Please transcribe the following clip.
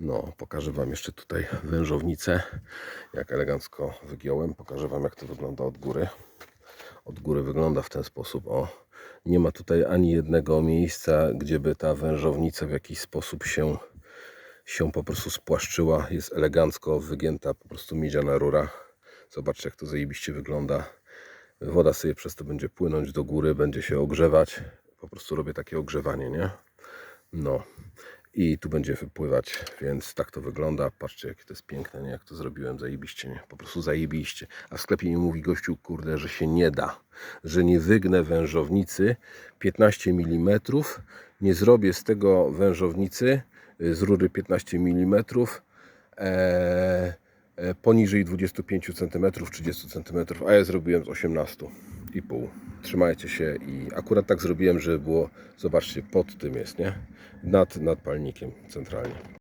No, pokażę Wam jeszcze tutaj wężownicę, jak elegancko wygiąłem. Pokażę Wam, jak to wygląda od góry. Od góry wygląda w ten sposób. O, nie ma tutaj ani jednego miejsca, gdzie by ta wężownica w jakiś sposób się, się po prostu spłaszczyła. Jest elegancko wygięta, po prostu miedziana rura. Zobaczcie, jak to zajebiście wygląda. Woda sobie przez to będzie płynąć do góry, będzie się ogrzewać. Po prostu robię takie ogrzewanie, nie? No. I tu będzie wypływać, więc tak to wygląda. Patrzcie, jakie to jest piękne, nie? Jak to zrobiłem, zajebiście, nie? Po prostu zajebiście. A w sklepie mi mówi gościu, kurde, że się nie da. Że nie wygnę wężownicy 15 mm. Nie zrobię z tego wężownicy y, z rury 15 mm. Eee, e, poniżej 25 cm, 30 cm, a ja zrobiłem z 18,5. Trzymajcie się i akurat tak zrobiłem, żeby było, zobaczcie, pod tym jest, nie? Nad, nad palnikiem centralnie.